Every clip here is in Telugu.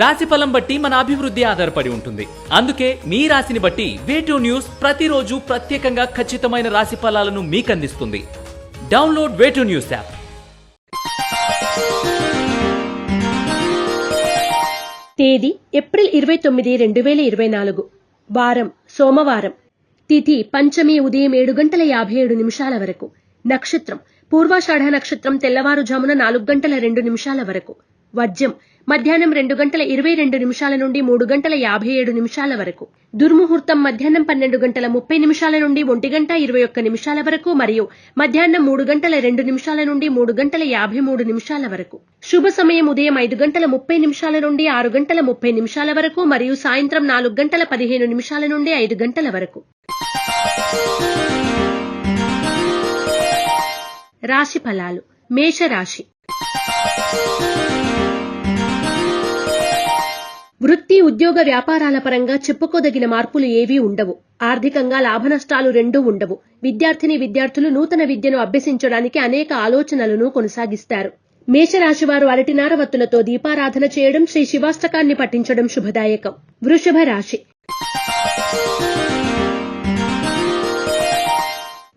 రాశి ఫలం బట్టి మన అభివృద్ధి ఆధారపడి ఉంటుంది. అందుకే మీ రాశిని బట్టి వేటూ న్యూస్ ప్రతిరోజు ప్రత్యేకంగా ఖచ్చితమైన రాశి ఫలాలను మీకు అందిస్తుంది download way two news app తేదీ ఏప్రిల్ ఇరవై తొమ్మిది రెండు వేల ఇరవై నాలుగు. వారం సోమవారం. తిథి పంచమి ఉదయం ఏడు గంటల యాభై ఏడు నిమిషాల వరకు. నక్షత్రం పూర్వాషాఢ నక్షత్రం తెల్లవారుజామున నాలుగు గంటల రెండు నిమిషాల వరకు. వజ్రం మధ్యాహ్నం రెండు గంటల ఇరవై రెండు నిమిషాల నుండి మూడు గంటల యాభై ఏడు నిమిషాల వరకు. దుర్ముహూర్తం మధ్యాహ్నం పన్నెండు గంటల ముప్పై నిమిషాల నుండి ఒంటి గంట ఇరవై ఒక్క నిమిషాల వరకు మరియు మధ్యాహ్నం మూడు గంటల రెండు నిమిషాల నుండి మూడు గంటల యాభై మూడు నిమిషాల వరకు. శుభ సమయం ఉదయం ఐదు గంటల ముప్పై నిమిషాల నుండి ఆరు గంటల ముప్పై నిమిషాల వరకు మరియు సాయంత్రం నాలుగు గంటల పదిహేను నిమిషాల నుండి ఐదు గంటల వరకు. రాశి ఫలాలు. మేషరాశి. వృత్తి ఉద్యోగ వ్యాపారాల పరంగా చెప్పుకోదగిన మార్పులు ఏవీ ఉండవు. ఆర్థికంగా లాభనష్టాలు రెండూ ఉండవు. విద్యార్థిని విద్యార్థులు నూతన విద్యను అభ్యసించడానికి అనేక ఆలోచనలను కొనసాగిస్తారు. మేషరాశివారు వారు దీపారాధన చేయడం శ్రీ శివాష్టకాన్ని పఠించడం శుభదాయకం. వృషభ రాశి.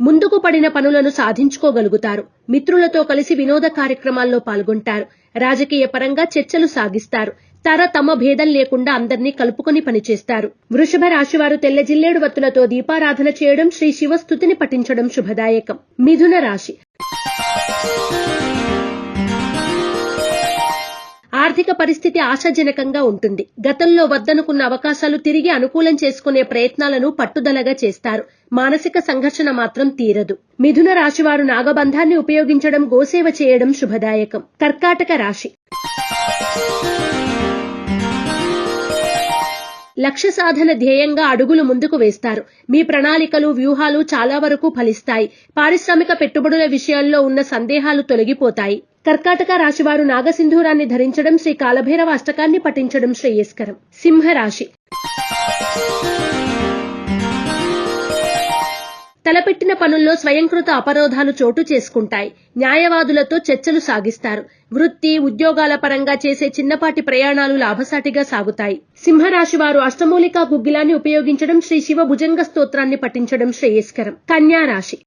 ముందుకు పడిన పనులను సాధించుకోగలుగుతారు. మిత్రులతో కలిసి వినోద కార్యక్రమాల్లో పాల్గొంటారు. రాజకీయ పరంగా చర్చలు సాగిస్తారు. తమ భేదం లేకుండా అందరినీ కలుపుకొని పనిచేస్తారు. వృషభ రాశివారు తెల్ల జిల్లేడు వత్తులతో దీపారాధన చేయడం శ్రీ శివస్థుతిని పఠించడం శుభదాయకం. మిథున రాశి. ఆర్థిక పరిస్థితి ఆశాజనకంగా ఉంటుంది. గతంలో వద్దనుకున్న అవకాశాలు తిరిగి అనుకూలం చేసుకునే ప్రయత్నాలను పట్టుదలగా చేస్తారు. మానసిక సంఘర్షణ మాత్రం తీరదు. మిథున రాశివారు నాగబంధాన్ని ఉపయోగించడం గోసేవ చేయడం శుభదాయకం. కర్కాటక రాశి. లక్ష్య సాధన ధ్యేయంగా అడుగులు ముందుకు వేస్తారు. మీ ప్రణాళికలు వ్యూహాలు చాలా వరకు ఫలిస్తాయి. పారిశ్రామిక పెట్టుబడుల విషయాల్లో ఉన్న సందేహాలు తొలగిపోతాయి. కర్కాటక రాశివారు నాగసింధూరాన్ని ధరించడం శ్రీ కాలభైరవ అష్టకాన్ని పఠించడం శ్రేయస్కరం. సింహరాశి. తలపెట్టిన పనుల్లో స్వయంకృత అపరోధాలు చోటు చేసుకుంటాయి. న్యాయవాదులతో చర్చలు సాగిస్తారు. వృత్తి ఉద్యోగాల పరంగా చేసే చిన్నపాటి ప్రయాణాలు లాభసాటిగా సాగుతాయి. సింహరాశి వారు అష్టమూలికా గుగ్గిలాన్ని ఉపయోగించడం శ్రీ శివ భుజంగ స్తోత్రాన్ని పఠించడం శ్రేయస్కరం. కన్యా రాశి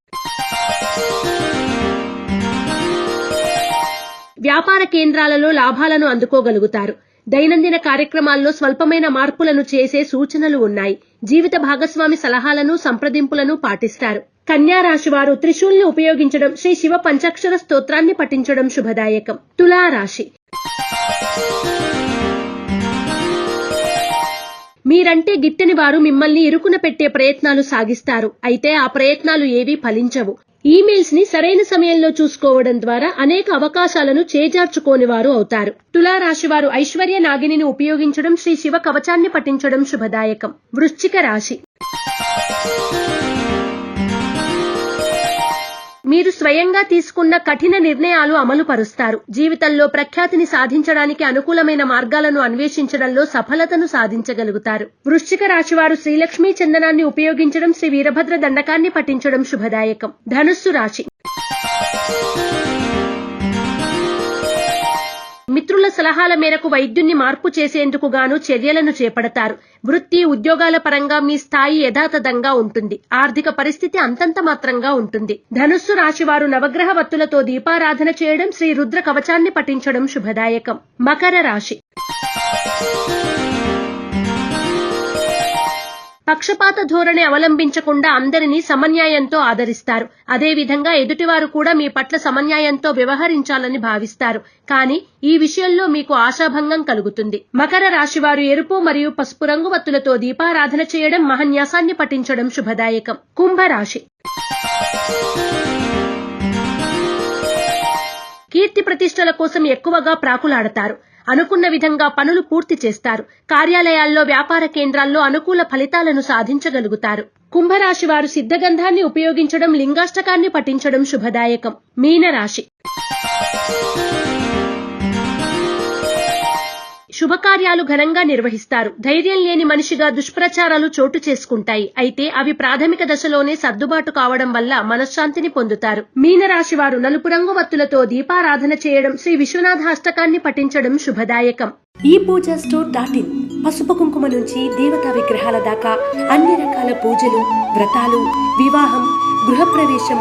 వ్యాపార కేంద్రాలలో లాభాలను అందుకోగలుగుతారు. దైనందిన కార్యక్రమాల్లో స్వల్పమైన మార్పులను చేసే సూచనలు ఉన్నాయి. జీవిత భాగస్వామి సలహాలను సంప్రదింపులను పాటిస్తారు. కన్యా రాశి వారు త్రిశూల్ని ఉపయోగించడం శ్రీ శివ పంచాక్షర స్తోత్రాన్ని పఠించడం శుభదాయకం. తులా రాశి. మీరంటే గిట్టని వారు మిమ్మల్ని ఇరుకున పెట్టే ప్రయత్నాలు సాగిస్తారు. అయితే ఆ ప్రయత్నాలు ఏవీ ఫలించవు. ఈమెయిల్స్ని సరైన సమయంలో చూసుకోవడం ద్వారా అనేక అవకాశాలను చేజార్చుకోని వారు అవుతారు. తులారాశి వారు ఐశ్వర్య నాగిని ఉపయోగించడం శ్రీ శివ కవచాన్ని పఠించడం శుభదాయకం. వృశ్చిక రాశి. మీరు స్వయంగా తీసుకున్న కఠిన నిర్ణయాలు అమలు పరుస్తారు జీవితంలో ప్రఖ్యాతిని సాధించడానికి అనుకూలమైన మార్గాలను అన్వేషించడంలో సఫలతను సాధించగలుగుతారు. వృశ్చిక రాశి వారు శ్రీలక్ష్మీ చందనాన్ని ఉపయోగించడం శ్రీ వీరభద్ర దండకాన్ని పఠించడం శుభదాయకం. ధనుస్సు రాశి. సలహాల మేరకు వైద్యున్ని మార్పు చేసేందుకు గాను చర్యలను చేపడతారు. వృత్తి ఉద్యోగాల పరంగా మీ స్థాయి యథాతథంగా ఉంటుంది. ఆర్థిక పరిస్థితి అంతంత మాత్రంగా ఉంటుంది. ధనుస్సు రాశి వారు నవగ్రహ వత్తులతో దీపారాధన చేయడం శ్రీ రుద్ర కవచాన్ని పఠించడం శుభదాయకం. మకర రాశి పక్షపాత ధోరణి అవలంబించకుండా అందరినీ సమన్యాయంతో ఆదరిస్తారు. అదేవిధంగా ఎదుటివారు కూడా మీ పట్ల సమన్యాయంతో వ్యవహరించాలని భావిస్తారు. కానీ ఈ విషయంలో మీకు ఆశాభంగం కలుగుతుంది. మకర రాశి వారు ఎరుపు మరియు పసుపు రంగు వత్తులతో దీపారాధన చేయడం మహన్యాసాన్ని పఠించడం శుభదాయకం. కుంభరాశి. కీర్తి ప్రతిష్టల కోసం ఎక్కువగా ప్రాకులాడతారు. అనుకున్న విధంగా పనులు పూర్తి చేస్తారు. కార్యాలయాల్లో వ్యాపార కేంద్రాల్లో అనుకూల ఫలితాలను సాధించగలుగుతారు. కుంభరాశి వారు సిద్ధగంధాన్ని ఉపయోగించడం లింగాష్టకాన్ని పఠించడం శుభదాయకం. మీనరాశి శుభకార్యాలు ఘనంగా నిర్వహిస్తారు. ధైర్యం లేని మనిషిగా దుష్ప్రచారాలు చోటు చేసుకుంటాయి. అయితే అవి ప్రాథమిక దశలోనే సర్దుబాటు కావడం వల్ల మనశ్శాంతిని పొందుతారు. మీనరాశి వారు నలుపు రంగు వత్తులతో దీపారాధన చేయడం శ్రీ విశ్వనాథ అష్టకాన్ని పఠించడం శుభదాయకం. ఈ పూజ స్టోర్ డాట్ ఇన్. పసుపు కుంకుమ నుంచి దేవతా విగ్రహాల దాకా అన్ని రకాల పూజలు వ్రతాలు వివాహం గృహప్రవేశం